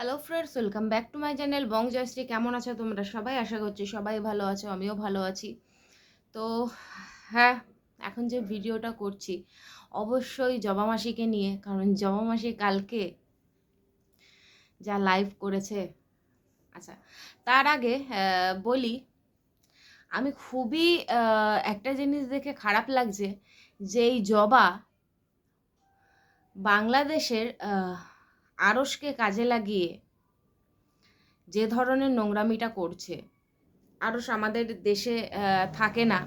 Hello friends welcome back to my channel bong Joyshree কেমন আছো তোমরা? সবাই আশা করছি সবাই ভালো আছো, আমিও ভালো আছি। তো হ্যাঁ এখন যে ভিডিওটা করছি, অবশ্যই জবা মাসিকে নিয়ে, কারণ জবা মাসি কালকে যা লাইভ করেছে আচ্ছা তার আগে বলি, আমি খুবই একটা জিনিস দেখে খারাপ লাগছে যে এই জবা বাংলাদেশের আড়সকে কাজে লাগিয়ে যে ধরনের নোংরামিটা করছে আড়স আমাদের দেশে থাকে না।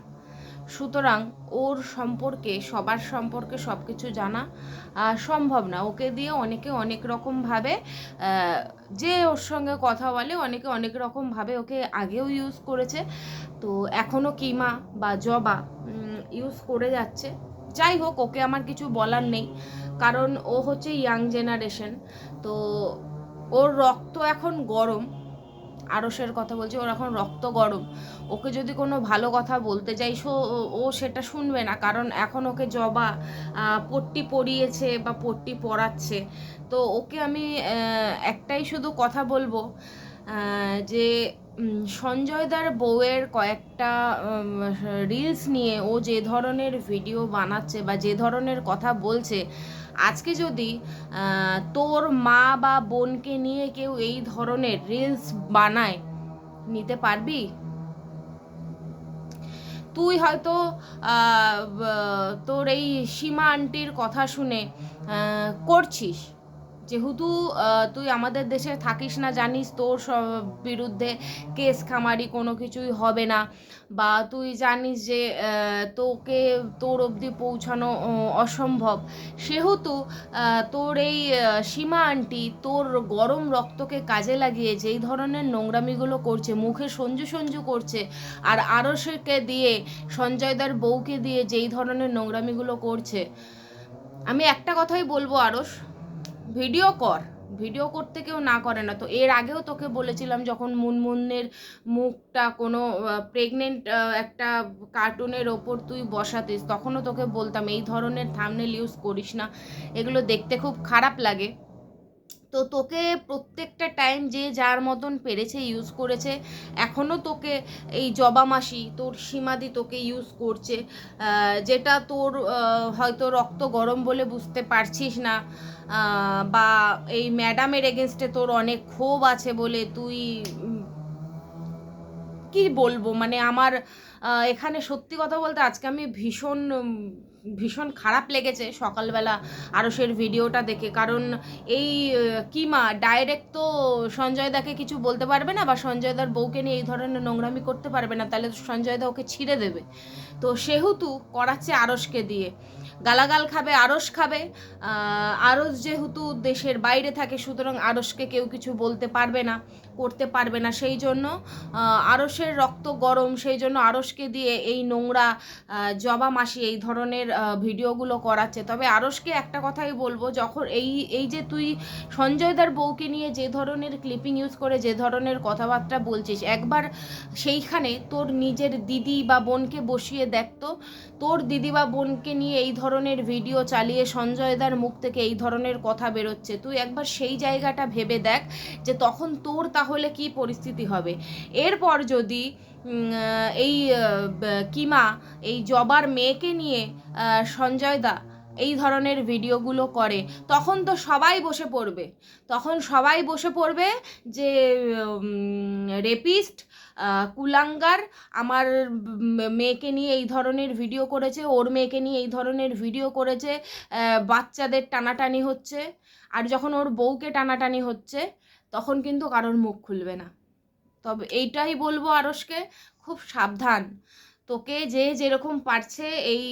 সুতরাং ওর সম্পর্কে, সবার সম্পর্কে সব কিছু জানা সম্ভব না। ওকে দিয়ে অনেকে অনেক রকমভাবে যে ওর সঙ্গে কথা বলে, অনেকে অনেক রকমভাবে ওকে আগেও ইউজ করেছে। তো এখনও কিমা বা জবা ইউজ করে যাচ্ছে। যাই হোক, ওকে আমার কিছু বলার নেই। কারণ ও হচ্ছে ইয়াং জেনারেশন তো ওর রক্ত এখন গরম আড়সের কথা বলছি, ওর এখন রক্ত গরম। ওকে যদি কোনো ভালো কথা বলতে যাই, সো ও- সেটা শুনবে না, কারণ এখন ওকে জবা পট্টি পরিয়েছে বা পট্টি পরাচ্ছে। তো ওকে আমি একটাই শুধু কথা বলব যে সঞ্জয়দার বউয়ের কয়েকটা রিলস নিয়ে ও যে ধরনের ভিডিও বানাচ্ছে বা যে ধরনের কথা বলছে আজকে যদি তোর মা বা বোনকে নিয়ে কেউ এই ধরনের রিলস বানায়, নিতে পারবি? তুই হয়তো তোর এই সীমা আন্টির কথা শুনে করছিস। যেহেতু তুই আমাদের দেশে থাকিস না, জানিস তোর বিরুদ্ধে কেস খামারি কোনো কিছুই হবে না। বা তুই জানিস যে তোকে, তোর অবধি পৌঁছানো অসম্ভব। সেহেতু তোর এই সীমা আন্টি তোর গরম রক্তকে কাজে লাগিয়ে যেই ধরনের নোংরামিগুলো করছে, মুখে সঞ্জু সঞ্জু করছে, আর আরসকে দিয়ে সঞ্জয়দার বউকে দিয়ে যেই ধরনের নোংরামিগুলো করছে, আমি একটা কথাই বলব আরস ভিডিও কর। ভিডিও করতে কেউ না করে না। তো এর আগেও তোকে বলেছিলাম যখন মুনমুনের মুখটা কোনো প্রেগনেন্ট একটা কার্টুনের ওপর তুই বসাতিস, তখনও তোকে বলতাম, এই ধরনের থামনেল ইউজ করিস না। এগুলো দেখতে খুব খারাপ লাগে। তো তোকে প্রত্যেকটা টাইম যে যার মতন পেরেছে ইউজ করেছে এখনও তোকে এই জবা মাসি, তোর সীমাদি তোকে ইউজ করছে। যেটা তোর হয়তো রক্ত গরম বলে বুঝতে পারছিস না বা এই ম্যাডামের এগেনস্টে তোর অনেক ক্ষোভ আছে বলে তুই কি বলব? মানে আমার এখানে সত্যি কথা বলতে আজকে আমি ভীষণ ভীষণ খারাপ লেগেছে সকালবেলা আরসের ভিডিওটা দেখে। কারণ এই কিমা ডাইরেক্ট তো সঞ্জয় দাকে কিছু বলতে পারবে না বা সঞ্জয় দার বউকে নিয়ে এই ধরনের নোংরামি করতে পারবে না তাহলে সঞ্জয় দা ওকে ছিঁড়ে দেবে। তো সেহেতু করাচ্ছে আরসকে দিয়ে। গালাগাল খাবে আরস খাবে। আরস যেহেতু দেশের বাইরে থাকে সুতরাং আরসকে কেউ কিছু বলতে পারবে না করতে পারবে না। সেই জন্য আহ, আরসের রক্ত গরম সেই জন্য আরসকে দিয়ে এই নোংরা জবা মাসি এই ধরনের ভিডিওগুলো করাচ্ছে। তবে আরসকে একটা কথাই বলব, যখন এই এই যে তুই সঞ্জয়দার বউকে নিয়ে যে ধরনের ক্লিপিং ইউজ করে, যে ধরনের কথাবার্তা বলছিস, একবার সেইখানে তোর নিজের দিদি বা বোনকে বসিয়ে দেখতো তোর দিদি বা বোনকে নিয়ে এই ধরনের ভিডিও চালিয়ে সঞ্জয়দার মুখ থেকে এই ধরনের কথা বেরোচ্ছে। তুই একবার সেই জায়গাটা ভেবে দেখ যে তখন তোর তাহলে কি পরিস্থিতি হবে। এরপর যদি এই কিমা, এই জবার মেয়েকে নিয়ে সঞ্জয়দা এই ধরনের ভিডিওগুলো করে। তখন তো সবাই বসে পড়বে। তখন সবাই বসে পড়বে যে রেপিস্ট কুলাঙ্গার আমার মেয়েকে নিয়ে এই ধরনের ভিডিও করেছে, ওর মেয়েকে নিয়ে এই ধরনের ভিডিও করেছে বাচ্চাদের টানাটানি হচ্ছে। আর যখন ওর বউকে টানাটানি হচ্ছে, তখন কিন্তু কারোর মুখ খুলবে না। তবে এইটাই বলব আরসকে খুব সাবধান। তোকে যে যেরকম পারছে এই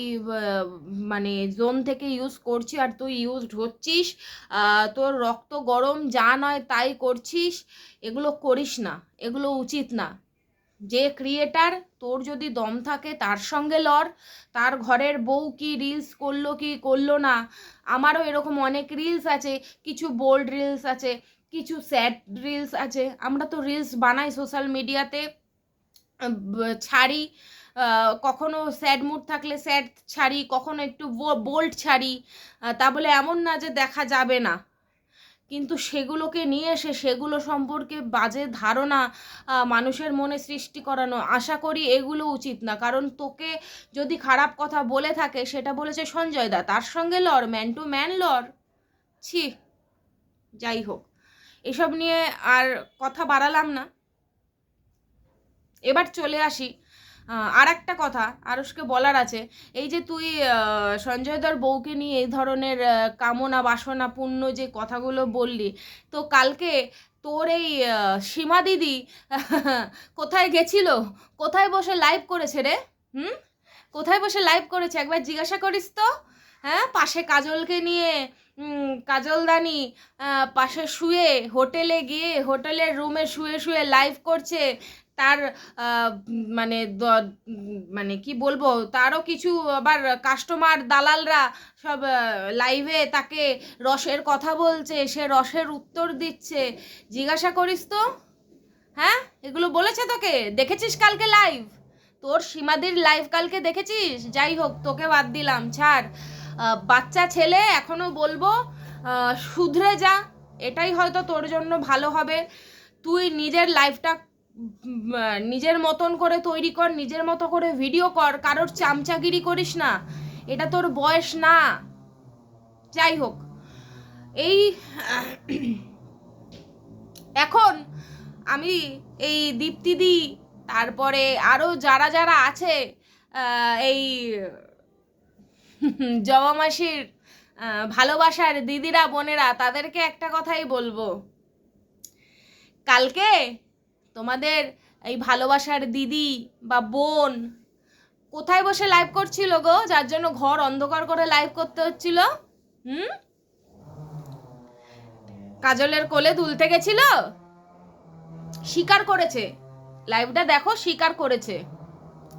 মানে জোন থেকে ইউজ করছি আর তুই ইউজড হচ্ছিস তোর রক্ত গরম যা নয় তাই করছিস, এগুলো করিস না, এগুলো উচিত না। যে ক্রিয়েটার তোর যদি দম থাকে তার সঙ্গে লড়, তার ঘরের বউ কি রিলস করল কি করল না, আমারও এরকম অনেক রিলস আছে, কিছু বোল্ড রিলস আছে কিছু স্যাড রিলস আছে। আমরা তো রিলস বানাই সোশ্যাল মিডিয়াতে ছাড়ি কখনো স্যাড মুড থাকলে স্যাড ছাড়ি, কখনো একটু বোল্ড ছাড়ি। তা বলে এমন না যে দেখা যাবে না। কিন্তু সেগুলোকে নিয়ে এসে সেগুলো সম্পর্কে বাজে ধারণা মানুষের মনে সৃষ্টি করানো, আশা করি এগুলো উচিত না। কারণ তোকে যদি খারাপ কথা বলে থাকে, সেটা বলেছে সঞ্জয় দা। তার সঙ্গে লড় ম্যান টু ম্যান লড়। ছি, যাই হোক। এসব নিয়ে আর কথা বাড়ালাম না। এবার চলে আসি। আর একটা কথা আরসকে বলার আছে। এই যে তুই আহ, সঞ্জয় দর বউকে নিয়ে এই ধরনের কামনা বাসনা পূর্ণ যে কথাগুলো বললি তো কালকে তোর এই সীমা দিদি কোথায় গেছিল? কোথায় বসে লাইভ করেছে রে? হুম? কোথায় বসে লাইভ করেছে? একবার জিজ্ঞাসা করিস তো। হ্যাঁ পাশে কাজলকে নিয়ে কাজলদানি পাশে শুয়ে, হোটেলে গিয়ে, হোটেলের রুমে শুয়ে শুয়ে লাইভ করছে, তার মানে মানে কি বলব, তারও কিছু আবার কাস্টমার দালালরা সব লাইভে তাকে রসের কথা বলছে, সে রসের উত্তর দিচ্ছে। জিজ্ঞাসা করিস তো হ্যাঁ এগুলো বলেছে তোকে? দেখেছিস কালকে লাইভ তোর সীমাদির লাইভ কালকে দেখেছিস? যাই হোক, তোকে বাদ দিলাম, ছাড়। বাচ্চা ছেলে, এখনও বলব শুধরে যা। এটাই হয়তো তোর জন্য ভালো হবে। তুই নিজের লাইফটা নিজের মতন করে তৈরি কর, নিজের মতো করে ভিডিও কর। কারোর চামচাগিরি করিস না। এটা তোর বয়স না। যাই হোক। এই, এখন আমি এই দীপ্তিদি তারপরে আরও যারা যারা আছে এই জবা মাসির ভালোবাসার দিদিরা, বোনেরা, তাদেরকে একটা কথাই বলব। কালকে তোমাদের এই ভালোবাসার দিদি বা বোন কোথায় বসে লাইভ করছিল গো? যার জন্য ঘর অন্ধকার করে লাইভ করতে হচ্ছিল। হুম? কাজলের কোলে তুলতে গেছিল? স্বীকার করেছে। লাইভটা দেখো স্বীকার করেছে।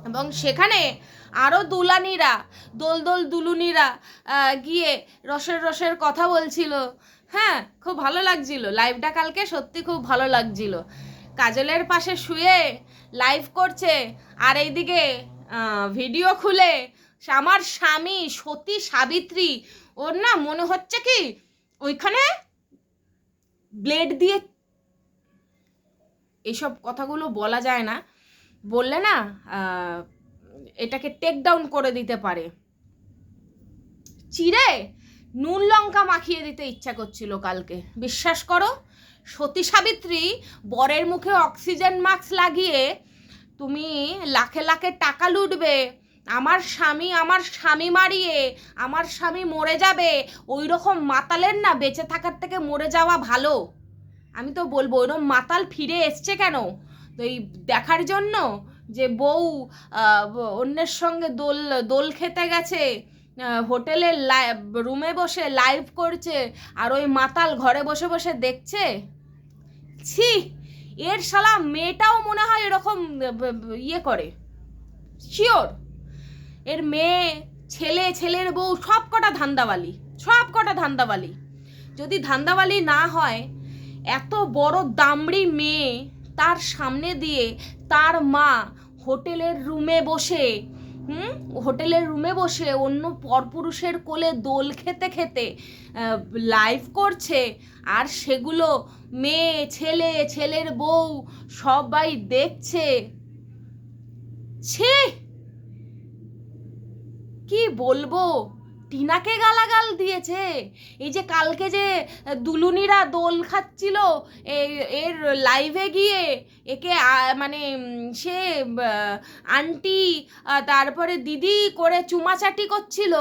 এবং সেখানে আরও দুলানিরা, দোল দোল দুলুনিরা গিয়ে রসের রসের কথা বলছিল। হ্যাঁ খুব ভালো লাগছিল। লাইভটা কালকে সত্যি খুব ভালো লাগছিল। কাজলের পাশে শুয়ে লাইভ করছে আর এইদিকে ভিডিও খুলে আমার স্বামী সতী সাবিত্রী। ওর না মনে হচ্ছে কি, ওইখানে ব্লেড দিয়ে এসব কথাগুলো বলা যায় না। বললে না এটাকে টেক ডাউন করে দিতে পারে। চিড়ে, নুন লঙ্কা মাখিয়ে দিতে ইচ্ছা করছিল কালকে। বিশ্বাস করো, সতী সাবিত্রী বরের মুখে অক্সিজেন মাস্ক লাগিয়ে তুমি লাখে লাখে টাকা লুটবে, আমার স্বামী আমার স্বামী মারিয়ে, আমার স্বামী মরে যাবে ওই রকম মাতালের না বেঁচে থাকার থেকে মরে যাওয়া ভালো। আমি তো বলব, ওইরকম মাতাল ফিরে এসছে কেন? তো এই দেখার জন্য যে বউ অন্যের সঙ্গে দোল দোল খেতে গেছে হোটেলের রুমে বসে লাইভ করছে, আর ওই মাতাল ঘরে বসে বসে দেখছে? ছি! এর শালা মেয়েটাও মনে হয় এরকম ইয়ে করে। শিওর! এর মেয়ে, ছেলে, ছেলের বউ সব কটা ধান্দাবালি, সব কটা ধান্দাবালি। যদি ধান্দাবালি না হয়, এত বড় দামড়ি মেয়ে তার সামনে দিয়ে তার মা হোটেলের রুমে বসে, হুম? হোটেলের রুমে বসে অন্য পরপুরুষের কোলে দোল খেতে খেতে লাইভ করছে। আর সেগুলো মেয়ে, ছেলে, ছেলের বউ সবাই দেখছে। ছি! কি বলব? টিনাকে গালাগাল দিয়েছে। এই যে কালকে যে দুলুনিরা দোল খাচ্ছিল এর লাইভে গিয়ে একে মানে সে আন্টি তারপরে দিদি করে চুমাচাটি করছিল।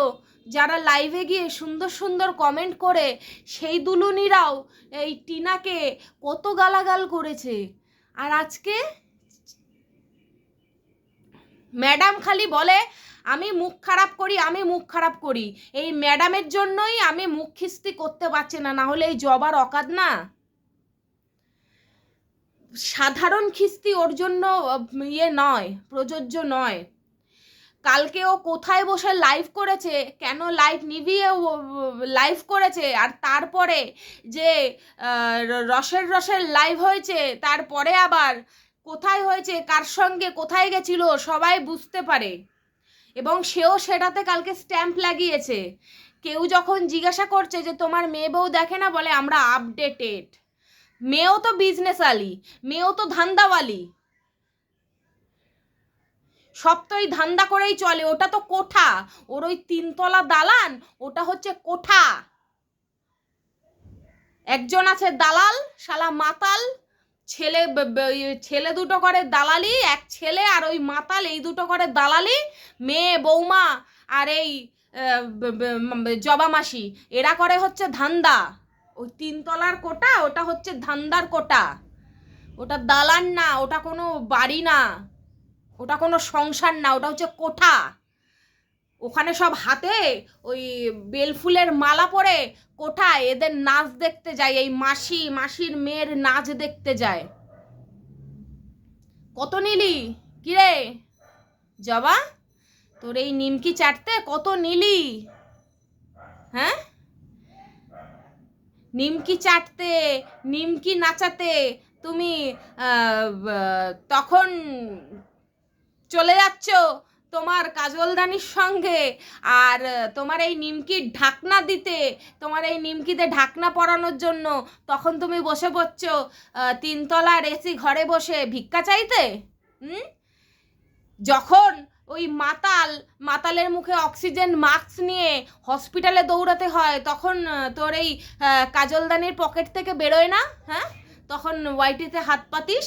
যারা লাইভে গিয়ে সুন্দর সুন্দর কমেন্ট করে, সেই দুলুনিরাও এই টিনাকে কত গালাগাল করেছে। আর আজকে ম্যাডাম খালি বলে, আমি মুখ খারাপ করি, আমি মুখ খারাপ করি। এই ম্যাডামের জন্যই আমি মুখ খিস্তি করতে পারছি না হলে এই জবার অকাদ না। সাধারণ খিস্তি ওর জন্য ইয়ে নয়, প্রযোজ্য নয়। কালকে ও কোথায় বসে লাইভ করেছে, কেন লাইভ নিভিয়ে লাইভ করেছে, আর তারপরে যে রসের রসের লাইভ হয়েছে, তারপরে আবার কোথায় হয়েছে, কার সঙ্গে কোথায় গেছিল, সবাই বুঝতে পারে। এবং সেও সেটাতে কালকে স্ট্যাম্প লাগিয়েছে। কেউ যখন জিজ্ঞাসা করছে যে, তোমার মেয়ে বউ দেখে না? বলে, আমরা আপডেটেড মেয়েও তো বিজনেস আলি মেয়েও তো ধান্দাওয়ালি। সব তো এই ধান্দা করেই চলে। ওটা তো কোঠা। ওর ওই তিনতলা দালান, ওটা হচ্ছে কোঠা। একজন আছে দালাল, শালা মাতাল ছেলে ইয়ে ছেলে দুটো করে দালালি এক ছেলে আর ওই মাতাল এই দুটো করে দালালি মেয়ে বৌমা আর এই আহ, ব- ব- ম- জবা মাসি। এরা করে হচ্ছে ধান্দা। ওই তিনতলার কোটা ওটা হচ্ছে ধান্দার কোটা। ওটা দালান না ওটা কোনো বাড়ি না। ওটা কোনো সংসার না ওটা হচ্ছে কোঠা। ওখানে সব হাতে ওই বেলফুলের মালা পরে কোঠায় এদের নাচ দেখতে যায়, এই মাসি, মাসির মেয়ের নাচ দেখতে যায়। কত নিলি? কিরে? জবা, তোর এই নিমকি চাটতে কত নিলি? হ্যাঁ? নিমকি চাটতে, নিমকি নাচাতে তুমি তখন চলে যাচ্ছ তোমার কাজলদানির সঙ্গে আর তোমার এই নিমকির ঢাকনা দিতে, তোমার এই নিমকিতে ঢাকনা পরানোর জন্য তখন তুমি বসে পড়ছ তিনতলার এসি ঘরে বসে ভিক্ষা চাইতে? যখন ওই মাতাল, মাতালের মুখে অক্সিজেন মাস্ক নিয়ে হসপিটালে দৌড়াতে হয়, তখন তোর এই কাজলদানির পকেট থেকে বেরোয় না? হ্যাঁ? তখন ওয়াইটিতে হাত পাতিস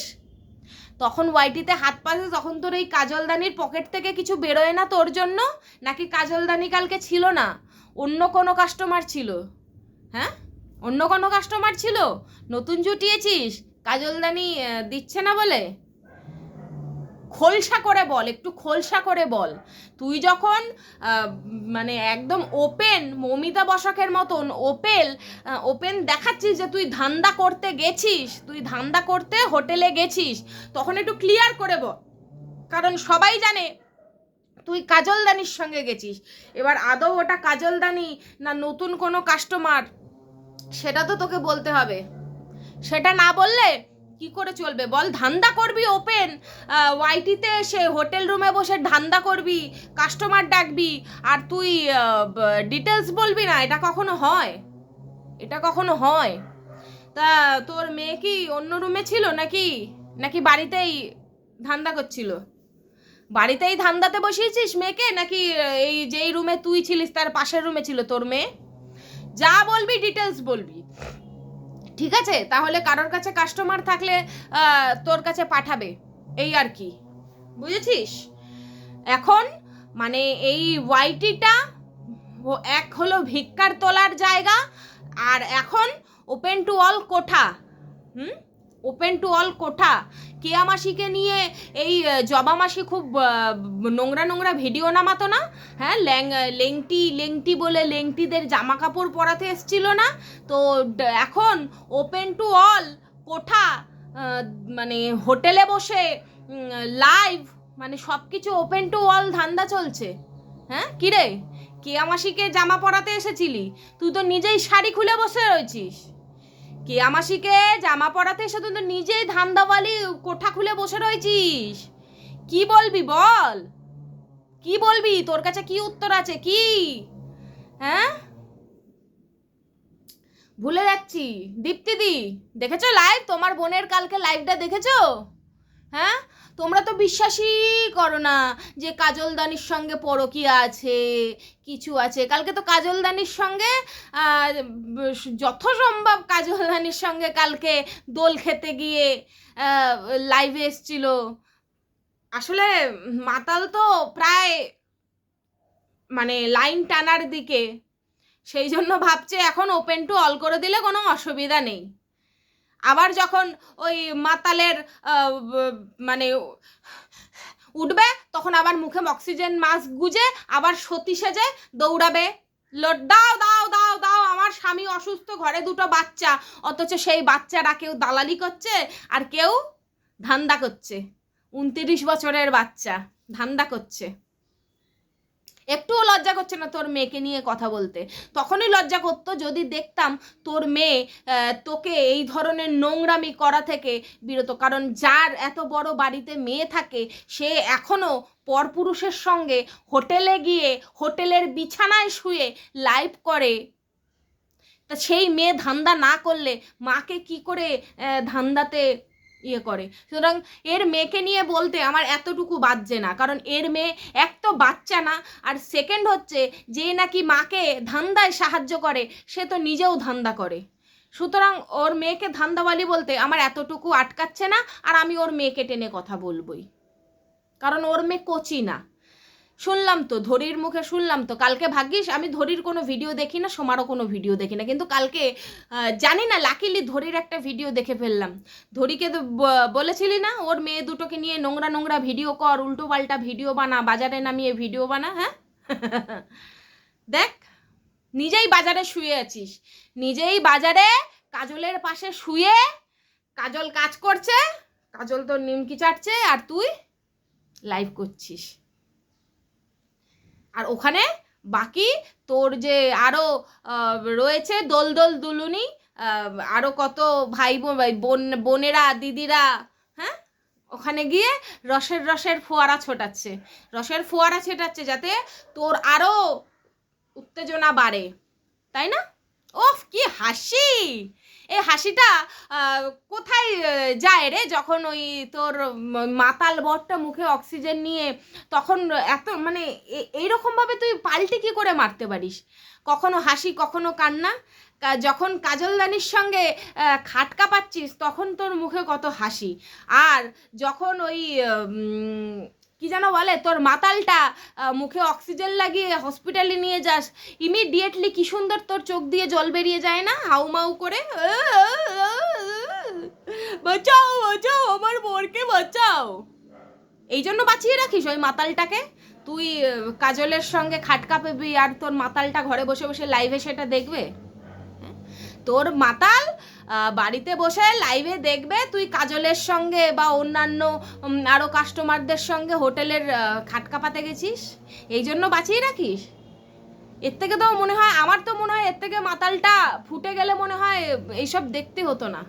তখন ওয়াইটিতে হাত পাশে তখন তোর এই কাজলদানির পকেট থেকে কিছু বেরোয় না তোর জন্য, নাকি কাজলদানি কালকে ছিল না, অন্য কোনো কাস্টমার ছিল? হ্যাঁ? অন্য কোনো কাস্টমার ছিল? নতুন জুটিয়েছিস? কাজলদানি দিচ্ছে না বলে? খোলসা করে বল, একটু খোলসা করে বল। তুই যখন মানে একদম ওপেন মমিতা বসাকের মতন ওপেল ওপেন দেখাচ্ছিস যে তুই ধান্দা করতে গেছিস, তুই ধান্দা করতে হোটেলে গেছিস, তখন একটু ক্লিয়ার করে বল। কারণ সবাই জানে তুই কাজলদানির সঙ্গে গেছিস। এবার আদৌ ওটা কাজলদানি না নতুন কোনো কাস্টমার সেটা তো তোকে বলতে হবে। সেটা না বললে কি করে চলবে? বল, ধান্দা করবি ওপেন ওয়াইটিতে সে হোটেল রুমে বসে ধান্দা করবি কাস্টমার ডাকবি, আর তুই ডিটেলস বলবি না, এটা কখনো হয়? এটা কখনো হয়? তা তোর মেয়ে কি অন্য রুমে ছিল নাকি? নাকি বাড়িতেই ধান্দা করছিল? বাড়িতেই ধান্দাতে বসিয়েছিস মেয়েকে? নাকি এই যেই রুমে তুই ছিলিস, তার পাশের রুমে ছিল তোর মেয়ে? যা বলবি ডিটেলস বলবি। ঠিক আছে? তাহলে কারোর কাছে কাস্টমার থাকলে তোর কাছে পাঠাবে। এই আর কি। বুঝেছিস? এখন মানে এই ওয়াইটিটা এক হলো ভিক্ষার তোলার জায়গা, আর এখন ওপেন টু অল কোঠা। হুম? ওপেন টু অল কোঠা। কেয়া মাসিকে নিয়ে এই জবা মাসি খুব নোংরা নোংরা ভিডিও নামাতো না। হ্যাঁ ল্যাং, লেংটি লেংটি বলে লেংটিদের জামা কাপড় পরাতে এসছিল না। তো এখন ওপেন টু অল কোঠা মানে হোটেলে বসে লাইভ মানে সব কিছু ওপেন টু অল ধান্দা চলছে। হ্যাঁ কিরে? কেয়া মাসিকে জামা পরাতে এসেছিলি? তুই তো নিজেই শাড়ি খুলে বসে রয়েছিস। কেয়া মাসিকে জামা পরাতে এসে তো নিজেই ধান্দাওয়ালি কোঠা খুলে বসে রয়েছিস? কি বলবি বল? কি বলবি? তোর কাছে কি উত্তর আছে? কি? হ্যাঁ? ভুলে যাচ্ছি। দীপ্তিদি, দেখেছ লাইভ তোমার বোনের কালকে লাইভটা দেখেছ? হ্যাঁ? তোমরা তো বিশ্বাসই করো না যে কাজলদানির সঙ্গে পরকীয়া আছে, কিছু আছে। কালকে তো কাজলদানির সঙ্গে যথাসম্ভব কাজলদানির সঙ্গে কালকে দোল খেতে গিয়ে লাইভে এসছিল। আসলে মাতাল তো প্রায় মানে লাইন টানার দিকে। সেই জন্য ভাবছে এখন ওপেন টু অল করে দিলে কোনো অসুবিধা নেই। আবার যখন ওই মাতালের মানে উঠবে, তখন আবার মুখে অক্সিজেন মাস্ক গুজে, আবার সতী সেজে দৌড়াবে। দাও দাও দাও দাও, আমার স্বামী অসুস্থ, ঘরে দুটো বাচ্চা। অথচ সেই বাচ্চারা কেউ দালালি করছে আর কেউ ধান্দা করছে। উনতিরিশ বছরের বাচ্চা, ধান্দা করছে। একটুও লজ্জা করছে না তোর মেয়েকে নিয়ে কথা বলতে। তখনই লজ্জা করতো, যদি দেখতাম তোর মেয়ে তোকে এই ধরনের নোংরামি করা থেকে বিরত। কারণ যার এত বড় বাড়িতে মেয়ে থাকে, সে এখনও পরপুরুষের সঙ্গে হোটেলে গিয়ে হোটেলের বিছানায় শুয়ে লাইভ করে। তা সেই মেয়ে ধান্দা না করলে মাকে কি করে ধান্দাতে ইয়ে করে। সুতরাং এর মেয়েকে নিয়ে বলতে আমার এতটুকু বাজছে না। কারণ এর মেয়ে এক তো বাচ্চা না, আর সেকেন্ড হচ্ছে যে নাকি মাকে ধান্দায় সাহায্য করে, সে তো নিজেও ধান্দা করে। সুতরাং ওর মেয়েকে ধান্দাওয়ালি বলতে আমার এতটুকু আটকাচ্ছে না, আর আমি ওর মেয়েকে টেনে কথা বলবই। কারণ ওর মেয়ে কচি না। শুনলাম তো ধরির মুখে শুনলাম তো। কালকে ভাগ্যিস, আমি ধরির কোনো ভিডিও দেখি না, সোমারও কোনো ভিডিও দেখি না। কিন্তু কালকে জানি না, লাকিলি ধরির একটা ভিডিও দেখে ফেললাম। ধরিকে তো বলেছিলি না, ওর মেয়ে দুটোকে নিয়ে নোংরা নোংরা ভিডিও কর, উল্টো পাল্টা ভিডিও বানা, বাজারে নামিয়ে ভিডিও বানা হ্যাঁ? দেখ, নিজেই বাজারে শুয়ে আছিস। নিজেই বাজারে কাজলের পাশে শুয়ে কাজল কাজ করছে, কাজল তোর নিমকি চাটছে, আর তুই লাইভ করছিস। আর ওখানে বাকি তোর যে আরও রয়েছে দোল দোল দুলুনি আরও কত ভাই বোন বোনেরা, দিদিরা হ্যাঁ? ওখানে গিয়ে রসের রসের ফোয়ারা ছোটাচ্ছে। রসের ফোয়ারা ছেটাচ্ছে যাতে তোর আরও উত্তেজনা বাড়ে। তাই না? ওফ, কি হাসি! এই হাসিটা কোথায় যায় রে? যখন ওই তোর মাতাল বরটা মুখে অক্সিজেন নিয়ে তখন এত মানে এইরকমভাবে তুই পাল্টে কি করে মারতে পারিস? কখনো হাসি, কখনো কান্না? যখন কাজলদানির সঙ্গে খাটকা পাচ্ছিস, তখন তোর মুখে কত হাসি। আর যখন ওই কি যেন বলে? তোর মাতালটা মুখে অক্সিজেন লাগিয়ে হসপিটালে নিয়ে যাস। ইমিডিয়েটলি কি সুন্দর তোর চোখ দিয়ে জল বেরিয়ে যায় না? হাউমাউ করে বাঁচাও বাঁচাও, আমার বোরকে বাঁচাও। এই জন্য বাঁচিয়ে রাখিস ওই মাতালটাকে। তুই কাজলের সঙ্গে খাটকা পেবি আর তোর মাতালটা ঘরে বসে বসে লাইভে সেটা দেখবে? তোর মাতাল বাড়িতে বসে লাইভে দেখবে তুই কাজলের সঙ্গে বা অন্যান্য আরও কাস্টমারদের সঙ্গে হোটেলের খাটকাপাতে খাটকা পাতে গেছিস? এই জন্য বাঁচিয়ে রাখিস? এর থেকে তো মনে হয়, আমার তো মনে হয় এর থেকে মাতালটা ফুটে গেলে মনে হয় এইসব দেখতে হতো না।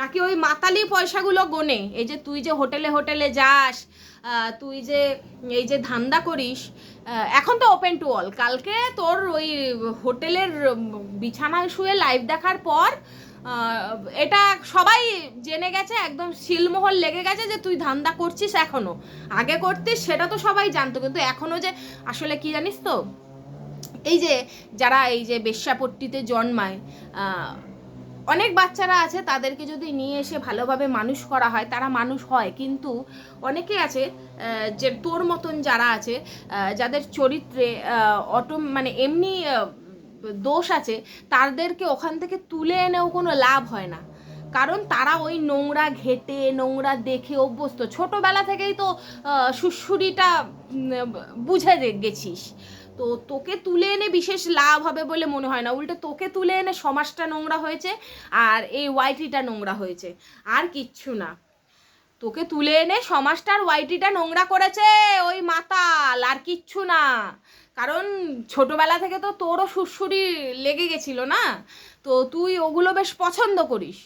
নাকি ওই মাতালি পয়সাগুলো গোনে? এই যে তুই যে হোটেলে হোটেলে যাস তুই যে এই যে ধান্দা করিস এখন তো ওপেন টু অল কালকে তোর ওই হোটেলের বিছানায় শুয়ে লাইভ দেখার পর এটা সবাই জেনে গেছে, একদম শিলমোহর লেগে গেছে যে তুই ধান্দা করছিস এখনও। আগে করতিস, সেটা তো সবাই জানতো, কিন্তু এখনও যে, আসলে কি জানিস তো? এই যে যারা এই যে বেশ্যাপট্টিতে জন্মায় অনেক বাচ্চারা আছে, তাদেরকে যদি নিয়ে এসে ভালোভাবে মানুষ করা হয়, তারা মানুষ হয়। কিন্তু অনেকে আছে যে তোর মতন যারা আছে যাদের চরিত্রে অটো মানে এমনি দোষ আছে, তাদেরকে ওখান থেকে তুলে এনেও কোনো লাভ হয় না। কারণ তারা ওই নোংরা ঘেটে, নোংরা দেখে অভ্যস্ত। ছোটবেলা থেকেই তো সুড়সুড়িটা বুঝে গেছিস। তো তোকে তুলে এনে বিশেষ লাভ হবে বলে মনে হয় না। উল্টে তোকে তুলে এনে সমাজটা নোংরা হয়েছে আর এই ওয়াইটিটা নোংরা হয়েছে। আর কিচ্ছু না। তোকে তুলে এনে সমাজটার ওয়াইটিটা নোংরা করেছে ওই মাতাল, আর কিচ্ছু না। কারণ ছোটবেলা থেকে তো তোরও সুরসুরি লেগে গেছিল না? তো তুই ওগুলো বেশ পছন্দ করিস।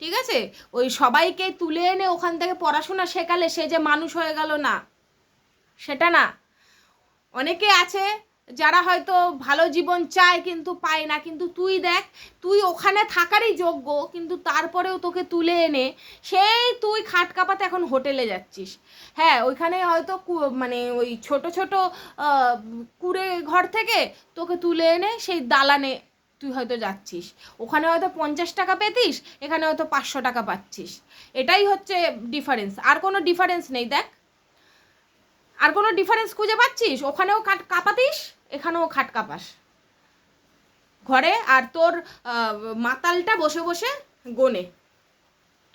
ঠিক আছে? ওই সবাইকে তুলে এনে ওখান থেকে পড়াশোনা শেখালে সে যে মানুষ হয়ে গেল না, সেটা না। অনেকে আছে যারা হয়তো ভালো জীবন চায় কিন্তু পায় না, কিন্তু তুই দেখ, তুই ওখানে থাকারই যোগ্য, কিন্তু তারপরেও তোকে তুলে এনে সেই তুই খাট কাপাতে এখন হোটেলে যাচ্ছিস। হ্যাঁ ওইখানে হয়তো মানে ওই ছোট ছোট কুড়ে ঘর থেকে তোকে তুলে এনে সেই দালানে তুই হয়তো যাচ্ছিস। ওখানে হয়তো পঞ্চাশ টাকা পেতিস, এখানে হয়তো পাঁচশো টাকা পাচ্ছিস। এটাই হচ্ছে ডিফারেন্স আর কোনো ডিফারেন্স নেই, দেখ। আর কোনো ডিফারেন্স খুঁজে পাচ্ছিস? ওখানেও খাট কাঁপাতিস, এখানেও খাট কাঁপাস। ঘরে আর তোর মাতালটা বসে বসে গোনে।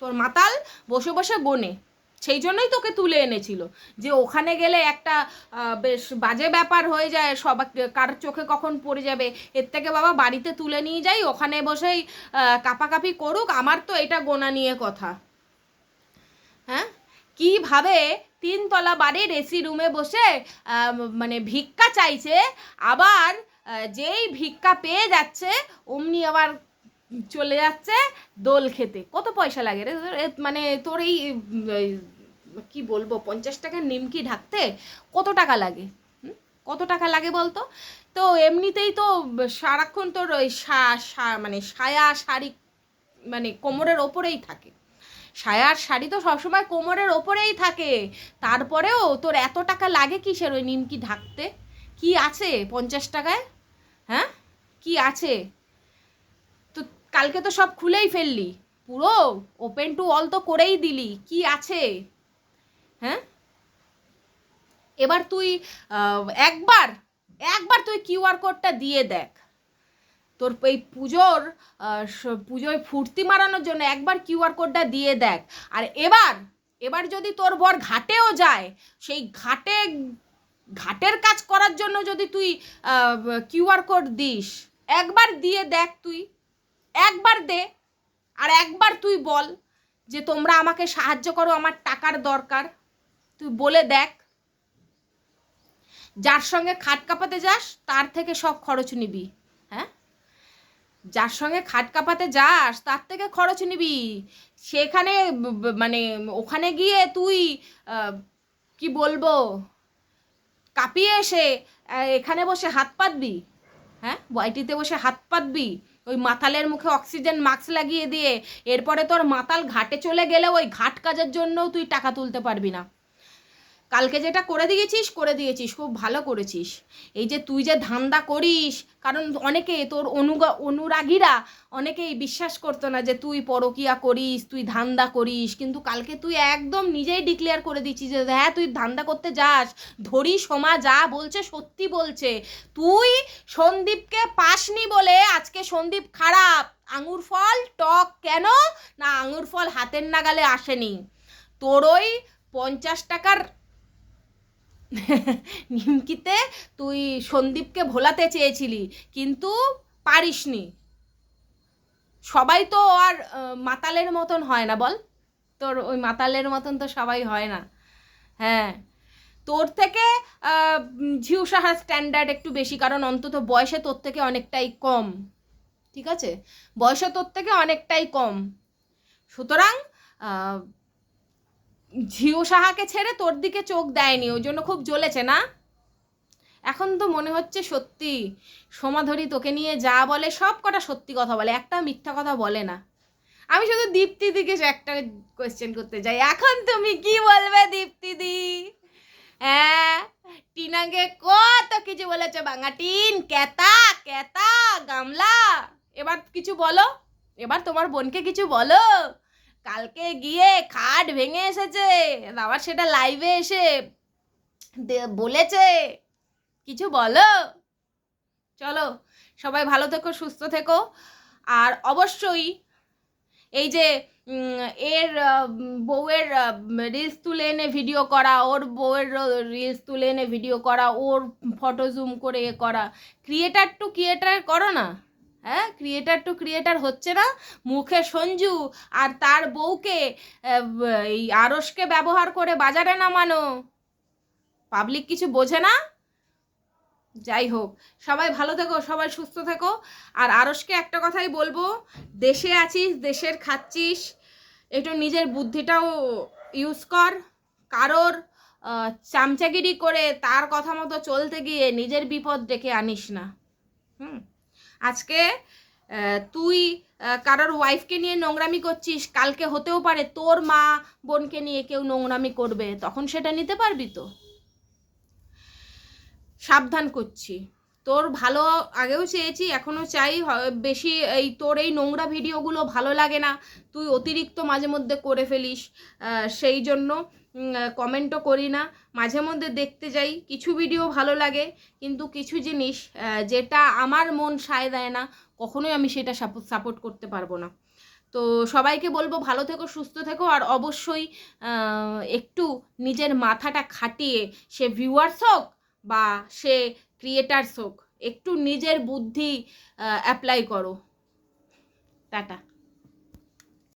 তোর মাতাল বসে বসে গোনে। সেই জন্যই তোকে তুলে এনেছিল। যে ওখানে গেলে একটা বেশ বাজে ব্যাপার হয়ে যায় সবাই কার চোখে কখন পড়ে যাবে। এর থেকে বাবা বাড়িতে তুলে নিয়ে যাই, ওখানে বসেই কাপাকাপি করুক। আমার তো এটা গোনা নিয়ে কথা। হ্যাঁ? কীভাবে তিনতলা বাড়ির এসি রুমে বসে মানে ভিক্ষা চাইছে, আবার যেই ভিক্ষা পেয়ে যাচ্ছে, অমনি আবার চলে যাচ্ছে দোল খেতে। কত পয়সা লাগে রে? মানে তোর এই কি বলব, পঞ্চাশ টাকার নিমকি ঢাকতে কত টাকা লাগে? কত টাকা লাগে বলতো? তো এমনিতেই তো সারাক্ষণ তোর ওই মানে সায়া শাড়ি মানে কোমরের ওপরেই থাকে। সায়ার শাড়ি তো সবসময় কোমরের ওপরেই থাকে। তারপরেও তোর এত টাকা লাগে কিসের ওই নিমকি ঢাকতে? কি আছে পঞ্চাশ টাকায়? হ্যাঁ? কি আছে? তো কালকে তো সব খুলেই ফেললি। পুরো ওপেন টু অল তো করেই দিলি। কি আছে? হ্যাঁ? এবার তুই একবার একবার তুই কিউআর কোডটা দিয়ে দেখ। তোর এই পুজোর পুজোয় ফুর্তি মারানোর জন্য একবার কিউআর কোডটা দিয়ে দেখ। আর এবার এবার যদি তোর বর ঘাটেও যায়, সেই ঘাটে, ঘাটের কাজ করার জন্য যদি তুই কিউআর কোড দিস, একবার দিয়ে দেখ তুই, একবার দে, আর একবার তুই বল যে তোমরা আমাকে সাহায্য করো, আমার টাকার দরকার। তুই বলে দেখ, যার সঙ্গে খাট কাপাতে যাস, তার থেকে সব খরচ নিবি হ্যাঁ? যার সঙ্গে খাট কাপাতে যাস, তার থেকে খরচ নিবি। সেখানে মানে ওখানে গিয়ে তুই কি বলব, কাঁপিয়ে এসে এখানে বসে হাত পাতবি। হ্যাঁ? ওয়াইটিতে বসে হাত পাতবি। ওই মাতালের মুখে অক্সিজেন মাস্ক লাগিয়ে দিয়ে, এরপরে তোর মাতাল ঘাটে চলে গেলে ওই ঘাট কাজের জন্যও তুই টাকা তুলতে পারবি না। কালকে যেটা করে দিয়েছিস করে দিয়েছিস, খুব ভালো করেছিস। এই যে তুই যে ধান্দা করিস, কারণ অনেকে তোর অনুগা, অনুরাগীরা অনেকেই বিশ্বাস করতো না যে তুই পরকিয়া করিস, তুই ধান্দা করিস, কিন্তু কালকে তুই একদম নিজেই ডিক্লেয়ার করে দিচ্ছিস যে হ্যাঁ তুই ধান্দা করতে যাস। ধরি সোমা যা বলছে, সত্যি বলছে। তুই সন্দীপকে পাসনি বলে আজকে সন্দীপ খারাপ। আঙুর ফল, টক কেন? না, আঙুর ফল হাতের নাগালে আসেনি। তোর ওই পঞ্চাশ টাকার নিমকিতে তুই সন্দীপকে ভোলাতে চেয়েছিলি, কিন্তু পারিসনি। সবাই তো আর মাতালের মতন হয় না বল? তোর ওই মাতালের মতন তো সবাই হয় না। হ্যাঁ। তোর থেকে ঝিউ সাহার স্ট্যান্ডার্ড একটু বেশি, কারণ অন্তত বয়সে তোর থেকে অনেকটাই কম। ঠিক আছে? বয়সে তোর থেকে অনেকটাই কম। সুতরাং ঝিও সাহাকে ছেড়ে তোর দিকে চোখ দেয়নি, ওই জন্য খুব জ্বলেছে না? এখন তো মনে হচ্ছে সত্যি সমাধরি তোকে নিয়ে যা বলে, সব কটা সত্যি কথা বলে, একটা মিথ্যা কথা বলে না। আমি শুধু দীপ্তি দিকে একটা কোয়েশ্চেন করতে চাই এখন তুমি কি বলবে দীপ্তি দি? হ্যাঁ টিনাকে কত কিছু বলেছে বাঙা টিন কেতা কেতা গামলা। এবার কিছু বলো, এবার তোমার বোনকে কিছু বলো। কালকে গিয়ে খাট ভেঙে এসেছে। আবার সেটা লাইভে এসে বলেছে। কিছু বলো? চলো, সবাই ভালো থেকো, সুস্থ থেকো। আর অবশ্যই এই যে এর বউয়ের রিলস তুলে এনে ভিডিও করা, ওর বউয়ের রিলস তুলে এনে ভিডিও করা, ওর ফটো জুম করে এ করা ক্রিয়েটার টু ক্রিয়েটার করো না। হ্যাঁ ক্রিয়েটার টু ক্রিয়েটার হচ্ছে না। মুখে সঞ্জু আর তার বউকে এই আরসকে ব্যবহার করে বাজারে নামানো। পাবলিক কিছু বোঝে না। যাই হোক, সবাই ভালো থেকো, সবাই সুস্থ থেকো। আর আরসকে একটা কথাই বলব, দেশে আছিস, দেশের খাচ্ছিস, একটু নিজের বুদ্ধিটাও ইউজ কর। কারোর চামচাগিরি করে তার কথা মতো চলতে গিয়ে নিজের বিপদ ডেকে আনিস না। হুম। আজকে তুই কারোর ওয়াইফকে নিয়ে নোংরামি করছিস, কালকে হতেও পারে তোর মা বোনকে নিয়ে কেউ নোংরামি করবে, তখন সেটা নিতে পারবি তো? সাবধান করছি। তোর ভালো আগেও চেয়েছি, এখনও চাই বেশি এই তোর এই নোংরা ভিডিওগুলো ভালো লাগে না, তুই অতিরিক্ত মাঝে মধ্যে করে ফেলিস সেই জন্য কমেন্টও করি না। মাঝে মধ্যে দেখতে যাই, কিছু ভিডিও ভালো লাগে, কিন্তু কিছু জিনিস যেটা আমার মন সায় দেয় না, কখনোই আমি সেটা সাপোর্ট করতে পারব না। তো সবাইকে বলব, ভালো থেকো, সুস্থ থেকো, আর অবশ্যই একটু নিজের মাথাটা খাটিয়ে, সে ভিউয়ার্স হোক বা সে ক্রিয়েটার্স হোক, একটু নিজের বুদ্ধি অ্যাপ্লাই করো। টাটা।